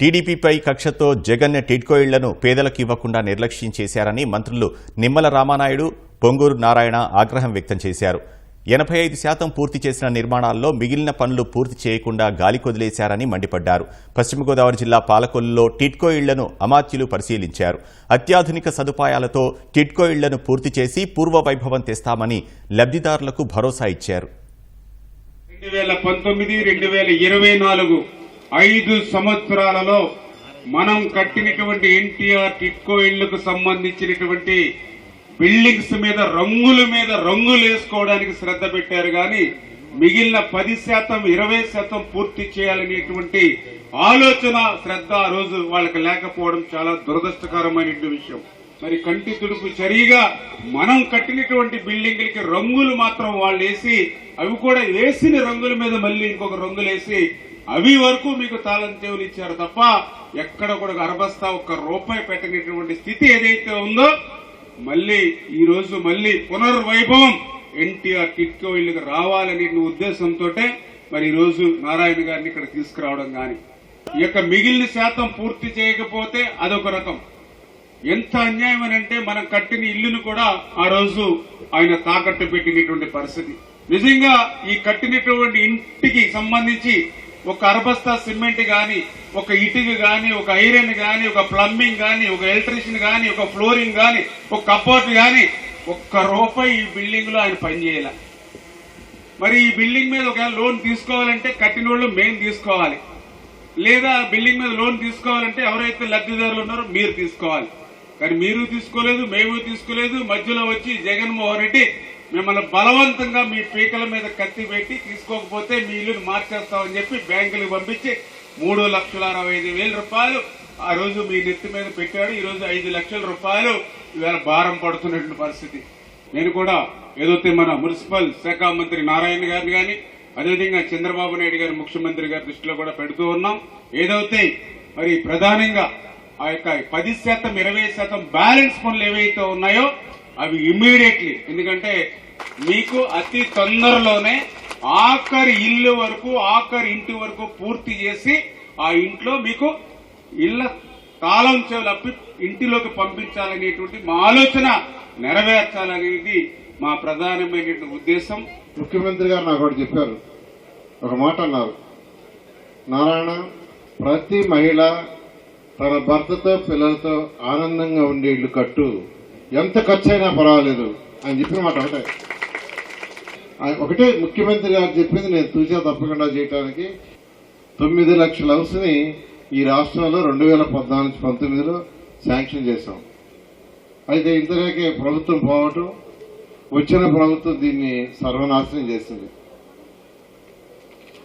టీడీపీపై కక్షతో జగన్ టిడ్కో ఇళ్ళను పేదలకు ఇవ్వకుండా నిర్లక్ష్యం చేశారని మంత్రులు నిమ్మల రామానాయుడు పొంగూరు నారాయణ ఆగ్రహం వ్యక్తం చేశారు. ఎనభై ఐదు శాతం పూర్తి చేసిన నిర్మాణాల్లో మిగిలిన పనులు పూర్తి చేయకుండా గాలి కొదిలేశారని మండిపడ్డారు. పశ్చిమ గోదావరి జిల్లా పాలకొల్లులో టిట్కో ఇళ్ళను అమాత్యులు పరిశీలించారు. అత్యాధునిక సదుపాయాలతో టిట్కో ఇళ్ళను పూర్తి చేసి పూర్వ వైభవం తెస్తామని లబ్ధిదారులకు భరోసా ఇచ్చారు. రెండు వేల పంతొమ్మిది రెండు వేల ఇరవై నాలుగు ఐదు సంవత్సరాలలో మనం కట్టినటువంటి ఎన్టీఆర్ టిక్కో ఇళ్ళకు సంబంధించినటువంటి బిల్డింగ్స్ మీద రంగుల మీద రంగులు వేసుకోవడానికి శ్రద్ధ పెట్టారు కానీ మిగిలిన పది శాతం ఇరవై శాతం పూర్తి చేయాలనేటువంటి ఆలోచన శ్రద్ధ ఆ రోజు వాళ్ళకి లేకపోవడం చాలా దురదృష్టకరమైనటువంటి విషయం. మరి కంటి తుడుపు చరిగా మనం కట్టినటువంటి బిల్డింగ్లకి రంగులు మాత్రం వాళ్ళు వేసి అవి కూడా వేసిన రంగుల మీద మళ్ళీ ఇంకొక రంగులు వేసి అవి వరకు మీకు తాళం చెవులు ఇచ్చారు తప్ప ఎక్కడ కూడా అరబస్తా ఒక్క రూపాయి పెట్టినటువంటి స్థితి ఏదైతే ఉందో మళ్ళీ ఈ రోజు మళ్ళీ పునర్వైభవం ఎన్టీఆర్ టిట్కో ఇళ్ళకి రావాలనే ఉద్దేశంతో మరి ఈ రోజు నారాయణ గారిని ఇక్కడ తీసుకురావడం గాని ఈ యొక్క మిగిలిన శాతం పూర్తి చేయకపోతే అదొక రకం. ఎంత అన్యాయం అని అంటే మనం కట్టిన ఇల్లును కూడా ఆ రోజు ఆయన తాకట్టు పెట్టినటువంటి పరిస్థితి. నిజంగా ఈ కట్టినటువంటి ఇంటికి సంబంధించి ఒక అరబస్తా సిమెంట్ గాని ఒక ఇటుక గాని ఒక ఐరన్ గాని ఒక ప్లంబింగ్ గాని ఒక ఎలక్ట్రీషియన్ గాని ఒక ఫ్లోరింగ్ గాని ఒక కబోర్డ్ గాని ఒక్క రూపాయి ఈ బిల్డింగ్లో ఆయన పనిచేయాల మరి ఈ బిల్డింగ్ మీద ఒకవేళ లోన్ తీసుకోవాలంటే కట్టిన వాళ్ళు మేము తీసుకోవాలి. లేదా బిల్డింగ్ మీద లోన్ తీసుకోవాలంటే ఎవరైతే లబ్ధిదారులు ఉన్నారో మీరు తీసుకోవాలి. కానీ మీరు తీసుకోలేదు మేము తీసుకోలేదు మధ్యలో వచ్చి జగన్మోహన్ రెడ్డి మిమ్మల్ని బలవంతంగా మీ పీకల మీద కత్తి పెట్టి తీసుకోకపోతే మీ ఇల్లుని మార్చేస్తామని చెప్పి బ్యాంకులకు పంపించి మూడు లక్షల అరవై ఐదు వేల రూపాయలు ఆ రోజు మీ నెత్తి మీద పెట్టాడు. ఈ రోజు ఐదు లక్షల రూపాయలు ఇవాళ భారం పడుతున్నటువంటి పరిస్థితి. నేను కూడా ఏదైతే మన మున్సిపల్ శాఖ మంత్రి నారాయణ గారిని కానీ అదేవిధంగా చంద్రబాబు నాయుడు గారి ముఖ్యమంత్రి గారి దృష్టిలో కూడా పెడుతూ ఉన్నాం. ఏదైతే మరి ప్రధానంగా ఆ యొక్క పది శాతం ఇరవై శాతం బ్యాలెన్స్ పనులు ఏవైతే ఉన్నాయో అవి ఇమ్మీడియట్లీ ఎందుకంటే మీకు అతి తొందరలోనే ఆఖరి ఇల్లు వరకు ఆఖరి ఇంటి వరకు పూర్తి చేసి ఆ ఇంట్లో మీకు ఇళ్ళ తాళం చెవులు ఇంటిలోకి పంపించాలనేటువంటి మా ఆలోచన నెరవేర్చాలనేది మా ప్రధానమైనటువంటి ఉద్దేశం. ముఖ్యమంత్రి గారు నాకు ఒకటి చెప్పారు. ఒక మాట అన్నారు. నారాయణ ప్రతి మహిళ తన భర్తతో పిల్లలతో ఆనందంగా ఉండే ఇల్లు కట్టు. ఎంత ఖర్చు అయినా పర్వాలేదు అని చెప్పిన మాట ఒకటే. ఆయన ఒకటే ముఖ్యమంత్రి గారు చెప్పింది నేను తూచా తప్పకుండా చేయడానికి తొమ్మిది లక్షల హౌస్ని ఈ రాష్ట్రంలో రెండు వేల పద్నాలుగు పంతొమ్మిదిలో శాంక్షన్ చేశాం. అయితే ఇంతలోకే ప్రభుత్వం పోవటం వచ్చిన ప్రభుత్వం దీన్ని సర్వనాశనం చేసింది.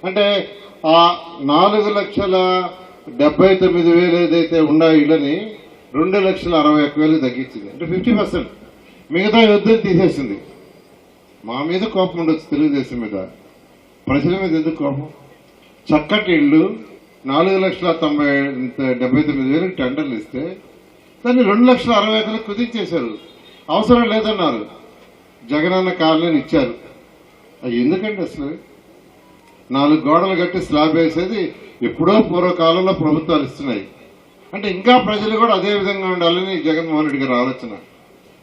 అంటే ఆ నాలుగు లక్షల డెబ్బై తొమ్మిది వేలు ఏదైతే ఉన్నాయో ఇళ్ళని రెండు లక్షల అరవై ఒక్క వేలు తగ్గించింది. అంటే ఫిఫ్టీ పర్సెంట్ మిగతా యుద్ధం తీసేసింది. మా మీద కోపం ఉండొచ్చు తెలుగుదేశం మీద. ప్రజల మీద ఎందుకు కోపం? చక్కటి ఇళ్ళు నాలుగు లక్షల తొంభై డెబ్బై తొమ్మిది వేలకు టెండర్లు ఇస్తే దాన్ని రెండు లక్షల అరవై ఒకరికి కుదించేశారు. అవసరం లేదన్నారు. జగనన్న కాలనీని ఇచ్చారు. అది ఎందుకండి అసలు? నాలుగు గోడలు కట్టి స్లాబ్ వేసేది ఎప్పుడో పూర్వకాలంలో ప్రభుత్వాలు ఇస్తున్నాయి. అంటే ఇంకా ప్రజలు కూడా అదే విధంగా ఉండాలని జగన్మోహన్ రెడ్డి గారి ఆలోచన.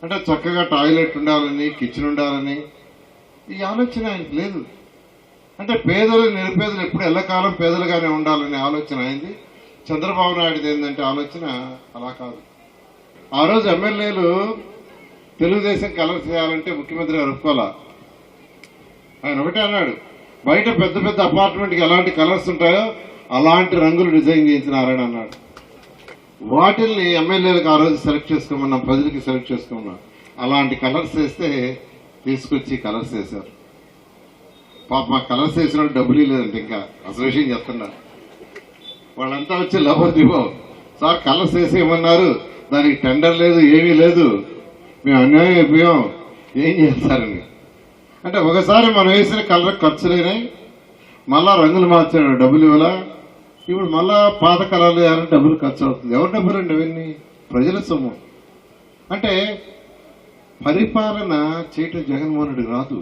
అంటే చక్కగా టాయిలెట్ ఉండాలని కిచెన్ ఉండాలని. ఈ ఆలోచన ఆయనకు లేదు. అంటే పేదలు నిరుపేదలు ఎప్పుడు ఎల్లకాలం పేదలుగానే ఉండాలనే ఆలోచన అయింది. చంద్రబాబు నాయుడు ఏంటంటే ఆలోచన? అలా కాదు. ఆ రోజు ఎమ్మెల్యేలు తెలుగుదేశం కలర్ చేయాలంటే ముఖ్యమంత్రి గారు ఒప్పుకోవాలా? ఆయన ఒకటే అన్నాడు. బయట పెద్ద పెద్ద అపార్ట్మెంట్కి ఎలాంటి కలర్స్ ఉంటాయో అలాంటి రంగులు డిజైన్ చేయించినారని అన్నాడు. వాటిల్ని ఎమ్మెల్యేలకు ఆ రోజు సెలెక్ట్ చేసుకోమన్నాం ప్రజలకి సెలెక్ట్ చేసుకోమన్నాం అలాంటి కలర్స్ వేస్తే తీసుకొచ్చి కలర్స్ వేశారు. పాప మా కలర్స్ వేసిన డబ్బులు లేదండి ఇంకా. అసలు విషయం చెప్తున్నారు. వాళ్ళంతా వచ్చి లవర్ దివో సార్ కలర్స్ వేసేయమన్నారు. దానికి టెండర్ లేదు ఏమీ లేదు. మేము అన్యాయం అయిపోయాం. ఏం చేస్తారని అంటే ఒకసారి మనం వేసిన కలర్ ఖర్చులైనాయి మళ్ళా రంగులు మార్చాడు డబ్బులు ఇవ్వలా? ఇప్పుడు మళ్ళా పాత కలర్లు వేయాలంటే డబ్బులు ఖర్చు అవుతుంది. ఎవరి డబ్బులు అండి అవన్నీ ప్రజల సొమ్ము. అంటే పరిపాలన చేయటం జగన్మోహన్ రెడ్డి రాదు.